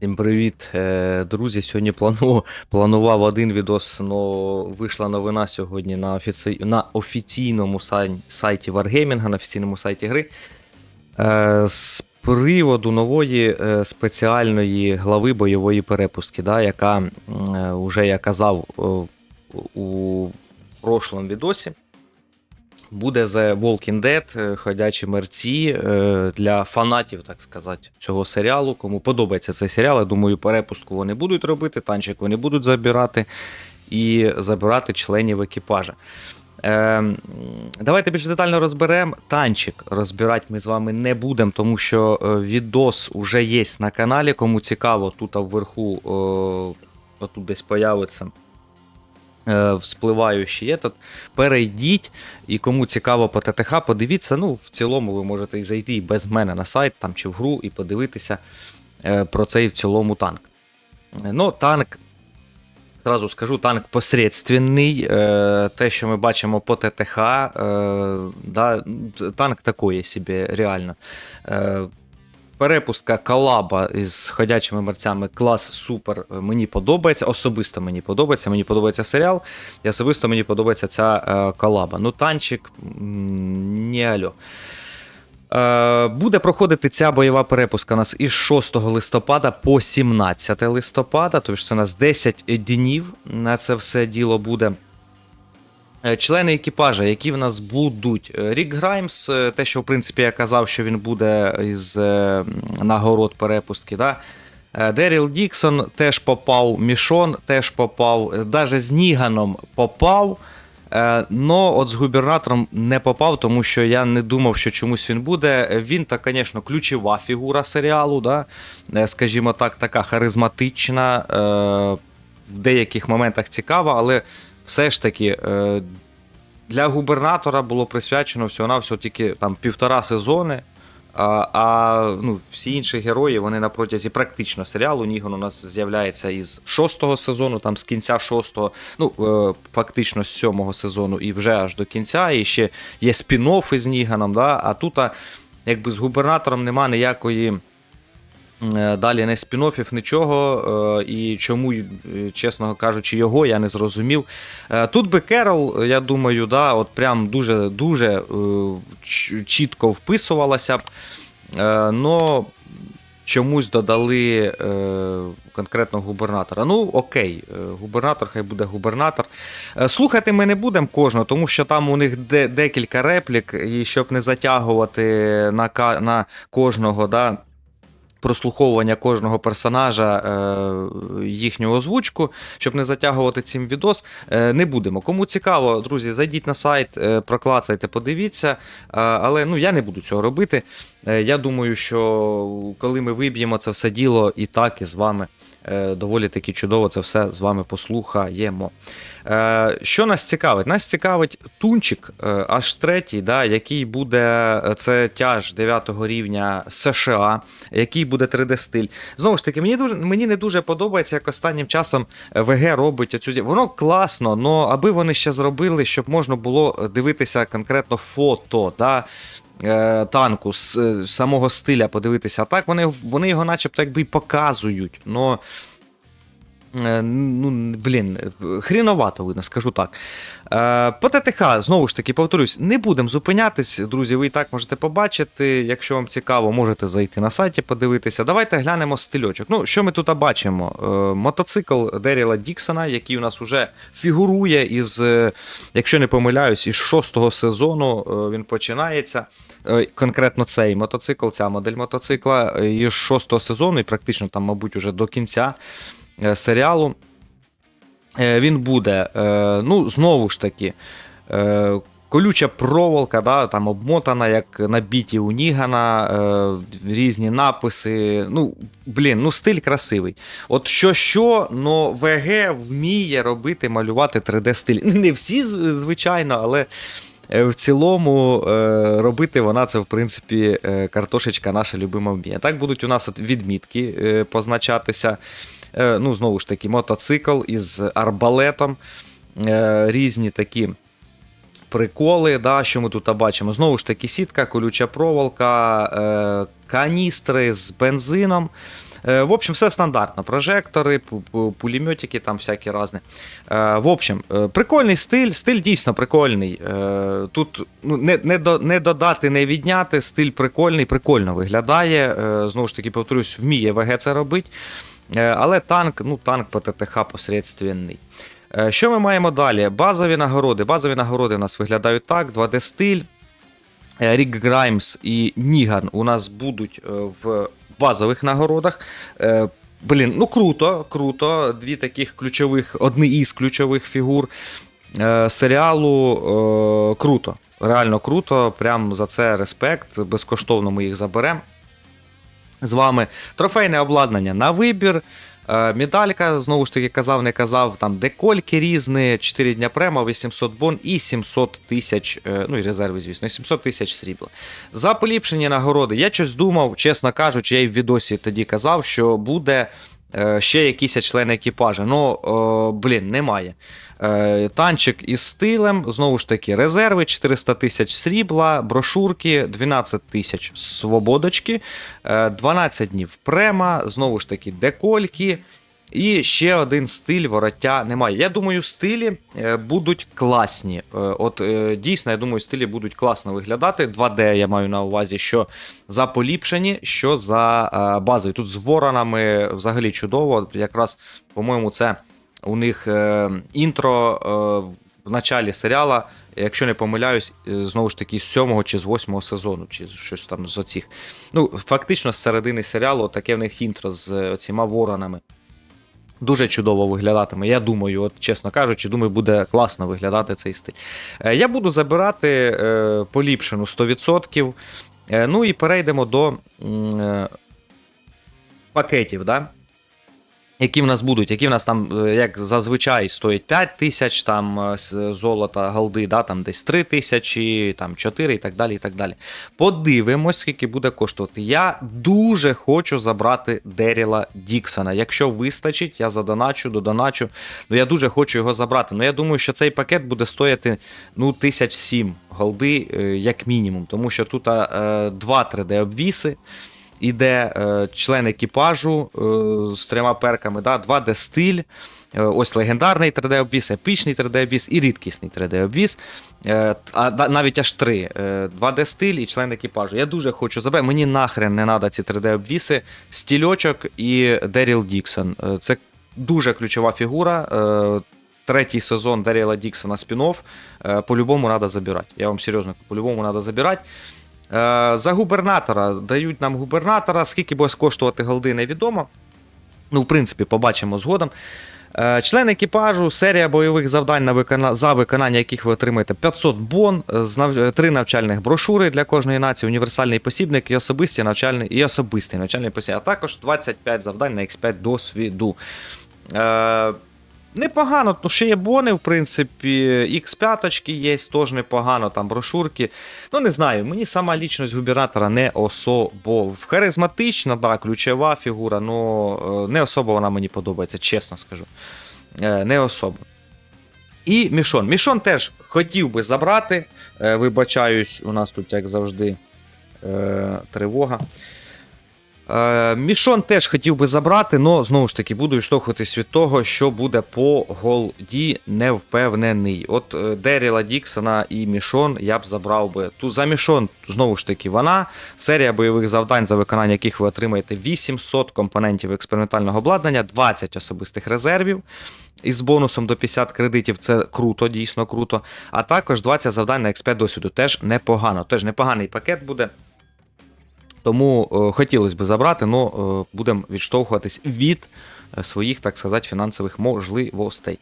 Всім привіт, е, друзі. Сьогодні плану, планував один відос, але вийшла новина сьогодні на, офіці... на офіційному сай... сайті Wargaming, на офіційному сайті гри. Е, З приводу нової е, спеціальної глави бойової перепустки, да, яка, м, е, я казав у прошлому відосі. Буде The Walking Dead, е, ходячі мерці е, для фанатів, так сказати, цього серіалу. Кому подобається цей серіал, я думаю, перепустку вони будуть робити, танчик вони будуть забирати і забирати членів екіпажа. Е, давайте більш детально розберемо. Танчик розбирати ми з вами не будемо, тому що е, відос уже є на каналі. Кому цікаво, тут вверху, отут десь появиться вспливаючий етат. Перейдіть, і кому цікаво по ТТХ, подивіться. Ну, в цілому ви можете і зайти і без мене на сайт там чи в гру і подивитися е, про цей в цілому танк. Е, Ну, танк. Зразу скажу, танк посередственний. Е, те, що ми бачимо по ТТХ, е, да, танк такої собі, реально. Перепустка колаба із ходячими мерцями клас супер. е, Мені подобається. Особисто мені подобається. Мені подобається серіал. І особисто мені подобається ця е, колаба. Ну, танчик не альо. Е, буде проходити ця бойова перепустка у нас із 6 листопада по 17 листопада. Тобто це у нас 10 днів на це все діло буде. Е, Члени екіпажа, які в нас будуть. Е, Рік Граймс, е, те, що в принципі я казав, що він буде із нагород перепустки. Да? Деріл Діксон теж попав, Мішон теж попав, навіть з Ніганом попав. Но от з губернатором не попав, тому що я не думав, що чомусь він буде. Він, та, звісно, ключова фігура серіалу, да? Скажімо так, така харизматична, в деяких моментах цікава, але все ж таки. е, Для губернатора було присвячено всього-навсього тільки там півтора сезони. А, а ну, всі інші герої вони на протязі практично серіалу. Нігон у нас з'являється із шостого сезону, там з кінця шостого, ну е, фактично з сьомого сезону, і вже аж до кінця. І ще є спін-офф із Ніганом. Да? А тут, а, якби з губернатором нема ніякої. Е, Далі не спін-оффів, нічого. е, І чому, е, чесно кажучи, його я не зрозумів. Тут би Керол, я думаю, да, от прям дуже дуже е, чітко вписувалася б. Но чомусь додали конкретно губернатора. Ну, окей, губернатор, хай буде губернатор. Слухати ми не будемо кожного, тому що там у них декілька реплік, і щоб не затягувати на, на кожного. Да, прослуховування кожного персонажа е, їхню озвучку, щоб не затягувати цим відос, е, не будемо. Кому цікаво, друзі, зайдіть на сайт, е, проклацайте, подивіться. Але ну, я не буду цього робити. Я думаю, що коли ми виб'ємо це все діло, і так і з вами доволі таки чудово це все з вами послухаємо. Е, Що нас цікавить? Нас цікавить тунчик е, аж третій, да, який буде е, це тяж 9 рівня США, який буде 3D-стиль. Знову ж таки, мені дуже мені не дуже подобається, як останнім часом ВГ робить оцю. Воно класно, але аби вони ще зробили, щоб можна було дивитися конкретно фото. Да, е, Танку з е, самого стиля подивитися. А так вони, вони його начебто якби й показують. Но Е, Ну, блін, е, хріновато видно, скажу так. Е, По ТТХ, знову ж таки, повторюсь, не будемо зупинятись, друзі. Ви і так можете побачити. Якщо вам цікаво, можете зайти на сайті, подивитися. Давайте глянемо стильочок. Ну, що ми тут бачимо? Е, Мотоцикл Деріла Діксона, який у нас вже фігурує із, е, якщо не помиляюсь, із шостого сезону е, він починається. Е, Конкретно цей мотоцикл, ця модель мотоцикла е, із шостого сезону, і практично там, мабуть, уже до кінця е, серіалу. Е, Він буде, е, ну, знову ж таки, е, колюча проволока, да, там обмотана, як на біті у Нігана, е, різні написи. Ну, блін, ну стиль красивий. От що, що, но ВГ вміє робити, малювати 3D-стиль. Не всі, звичайно, але. е, В цілому е, робити вона це, в принципі, е, картошечка наша любима вміє. Так будуть у нас відмітки е, позначатися. Е, Ну, знову ж таки, мотоцикл із арбалетом. Е, Різні такі приколи, да, що ми тут бачимо. Знову ж таки, сітка, колюча проволока, е, каністри з бензином. В общем, все стандартно. Прожектори, пу- пу- пулеметики там всякі різні. В общем, прикольний стиль, стиль дійсно прикольний. Тут ну, не, не, до, не додати, не відняти. Стиль прикольний, прикольно виглядає. Знову ж таки, повторюсь, вміє ВГ це робить. Е, але танк, ну, танк по ТТХ посередственний. Е, Що ми маємо далі? Базові нагороди. Базові нагороди у нас виглядають так: 2D стиль. Е, Рік Граймс і Ніган у нас будуть в базових нагородах. Блін, ну круто, круто. Дві таких ключових, одні із ключових фігур серіалу. Круто. Реально круто. Прям за це респект. Безкоштовно ми їх заберемо. З вами трофейне обладнання на вибір. Е, Медалька, знову ж таки, казав, не казав, там декольки різні, 4 дня према, 800 бон і 700 тисяч, е, ну і резерви, звісно, 700 тисяч срібла. За поліпшені нагороди. Я щось думав, чесно кажучи, я і в відосі тоді казав, що буде е, ще якісь члени екіпажа. Ну, блін, немає. Е, Танчик із стилем, знову ж таки, резерви 400 тисяч срібла, брошурки 12 тисяч свободочки, е, 12 днів према, знову ж таки, декольки. І ще один стиль вороття немає. Я думаю, стилі е, будуть класні. Е, От е, дійсно, я думаю, стилі будуть класно виглядати. 2D я маю на увазі, що за поліпшені, що за е, базові. Тут з воронами взагалі чудово. Якраз, по-моєму, це у них е, інтро е, в началі серіала, якщо не помиляюсь, е, знову ж таки, з сьомого чи з восьмого сезону, чи щось там з оцих. Ну, фактично, з середини серіалу таке в них інтро з оціма воронами. Дуже чудово виглядатиме. Я думаю, от чесно кажучи, думаю, буде класно виглядати цей стиль. Я буду забирати поліпшену 100%. Е, ну і перейдемо до пакетів, да? Які в нас будуть, які в нас там, е, як зазвичай, стоять 5 тисяч, там е, золота, голди, да, там десь 3 тисячі, там 4 і так далі. і так далі. Подивимось, скільки буде коштувати. Я дуже хочу забрати Деріла Діксона. Якщо вистачить, я задоначу, додоначу. Ну я дуже хочу його забрати. Ну я думаю, що цей пакет буде стояти ну, тисяч сім голди, е, як мінімум, тому що тут е, два 3D-обвіси. Іде е, член екіпажу е, з трьома перками, да, 2D стиль. Е, Ось легендарний 3D-обвіз, епічний 3D-обвіз і рідкісний 3D-обвіз. Е, А навіть аж три. Е, 2D стиль і член екіпажу. Я дуже хочу забрати. Мені нахрен не треба ці 3D-обвіси. Стільочок і Деріл Діксон. Е, Це дуже ключова фігура. Е, Третій сезон Деріла Діксона спін-офф. Е, По-любому треба забирати. Я вам серйозно, по-любому треба забирати. Е, За губернатора дають нам губернатора. Скільки буде коштувати голди, невідомо. Ну, в принципі, побачимо згодом. Е, Член екіпажу, серія бойових завдань, на викона... за виконання яких ви отримаєте 500 бон, е, три навчальних брошури для кожної нації, універсальний посібник і особистий навчальний, і особистий навчальний посібник, а також 25 завдань на X5 досвіду. Непогано, ну ще є бони, в принципі, X5 є, теж непогано, там брошурки. Ну, не знаю, мені сама лічність губернатора не особо. Харизматична, да, ключова фігура, але не особо вона мені подобається, чесно скажу. Е, Не особо. І Мішон. Мішон теж хотів би забрати. Е, Вибачаюсь, у нас тут, як завжди, е, тривога. Е, Мішон теж хотів би забрати, але знову ж таки буду відштовхуватись від того, що буде по голді не впевнений. От е, Деріла Діксона і Мішон я б забрав би. Тут за Мішон, знову ж таки, вона. Серія бойових завдань, за виконання яких ви отримаєте 800 компонентів експериментального обладнання, 20 особистих резервів. Із бонусом до 50 кредитів це круто, дійсно круто. А також 20 завдань на X5 досвіду. Теж непогано. Теж непоганий пакет буде. Тому е, хотілося б забрати, але е, будемо відштовхуватись від е, своїх, так сказати, фінансових можливостей.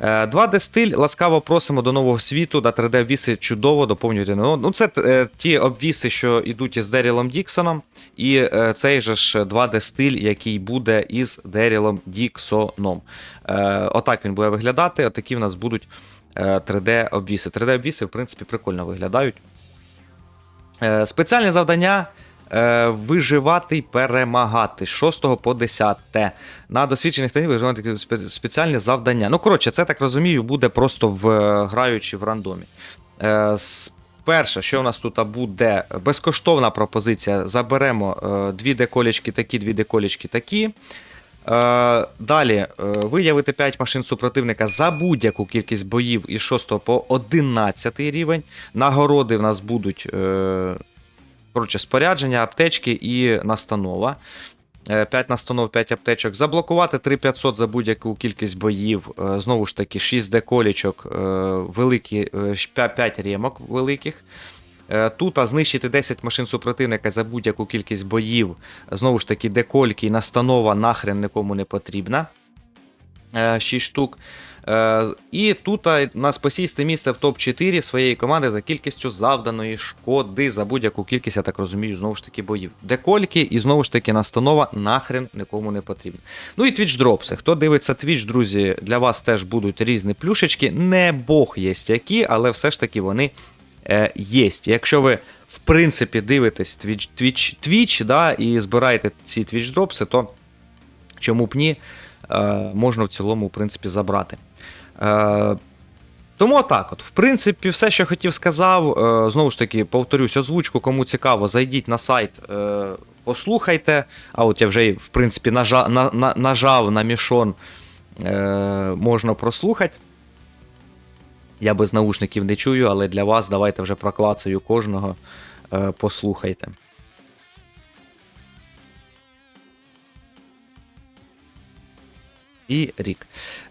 Е, 2D стиль, ласкаво просимо до нового світу, да 3D обвіси чудово доповнюють. Ну, це е, ті обвіси, що йдуть із Дерілом Діксоном, і е, цей же ж 2D стиль, який буде із Дерілом Діксоном. Е, отак він буде виглядати. Отакі в нас будуть е, 3D обвіси. 3D обвіси, в принципі, прикольно виглядають. Е, Спеціальне завдання. Е, Виживати й перемагати з 6 по 10. На досвідчених тренів виживати такі спе- спеціальні завдання. Ну, коротше, це так розумію, буде просто в граючи в рандомі. Е, перше, що у нас тут буде? Безкоштовна пропозиція. Заберемо е, дві деколічки такі, дві деколічки такі. Е, далі е, виявити 5 машин супротивника за будь-яку кількість боїв із 6 по 11 рівень. Нагороди в нас будуть е, коротше, спорядження, аптечки і настанова. 5 настанов, 5 аптечок. Заблокувати 3500 за будь-яку кількість боїв. Е, Знову ж таки, 6 деколічок, е, великі, 5 ремок великих. Е, Тут знищити 10 машин супротивника за будь-яку кількість боїв. Знову ж таки, декольки і настанова нахрен нікому не потрібна. 6 штук. Е, І тут нас посісти місце в топ-4 своєї команди за кількістю завданої шкоди за будь-яку кількість, я так розумію, знову ж таки боїв. Декольки і знову ж таки настанова нахрен нікому не потрібна. Ну і Twitch дропси. Хто дивиться Twitch, друзі, для вас теж будуть різні плюшечки. Не Бог є які, але все ж таки вони е, є. Якщо ви, в принципі, дивитесь Twitch, Twitch, Twitch да, і збираєте ці Twitch дропси, то чому б ні, можна в цілому, в принципі, забрати. Е, тому так, от, в принципі, все, що хотів, сказав. Е, знову ж таки, повторюсь, озвучку, кому цікаво, зайдіть на сайт, е, послухайте. А от я вже, в принципі, нажа, на, на, нажав на мішон, е, можна прослухати. Я без наушників не чую, але для вас давайте вже проклацаю кожного. Е, послухайте. І рік.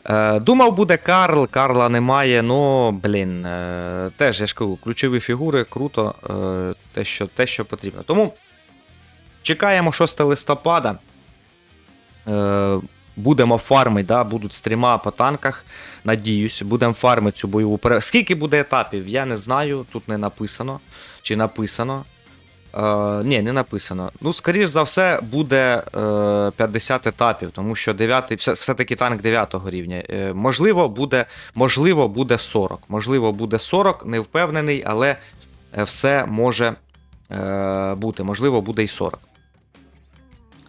Е, думав, буде Карл, Карла немає, ну, блін. Е, теж я ж кажу, ключові фігури, круто, е, те, що, те, що потрібно. Тому чекаємо 6 листопада. Будемо фармити, да, будуть стріма по танках. Надіюсь, будемо фармити цю бойову перевагу. Скільки буде етапів, я не знаю, тут не написано. Чи написано. Е, ні, не написано. Ну, скоріш за все, буде е, 50 етапів, тому що 9, все, все-таки танк 9 рівня. Е, можливо, буде, можливо, буде 40. Можливо, буде 40, не впевнений, але е, все може е, бути. Можливо, буде і 40.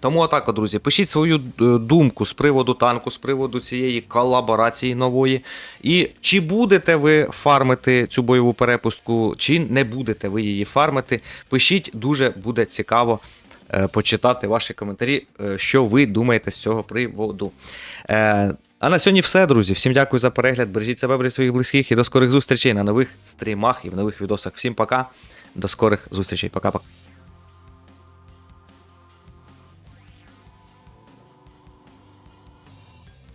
Тому отак, от, друзі, пишіть свою е, думку з приводу танку, з приводу цієї колаборації нової. І чи будете ви фармити цю бойову перепустку, чи не будете ви її фармити. Пишіть, дуже буде цікаво е, почитати ваші коментарі, е, що ви думаєте з цього приводу. А на сьогодні все, друзі. Всім дякую за перегляд. Бережіть себе, бережіть своїх близьких і до скорих зустрічей на нових стрімах і в нових відосах. Всім пока. До скорих зустрічей. Пока-пока.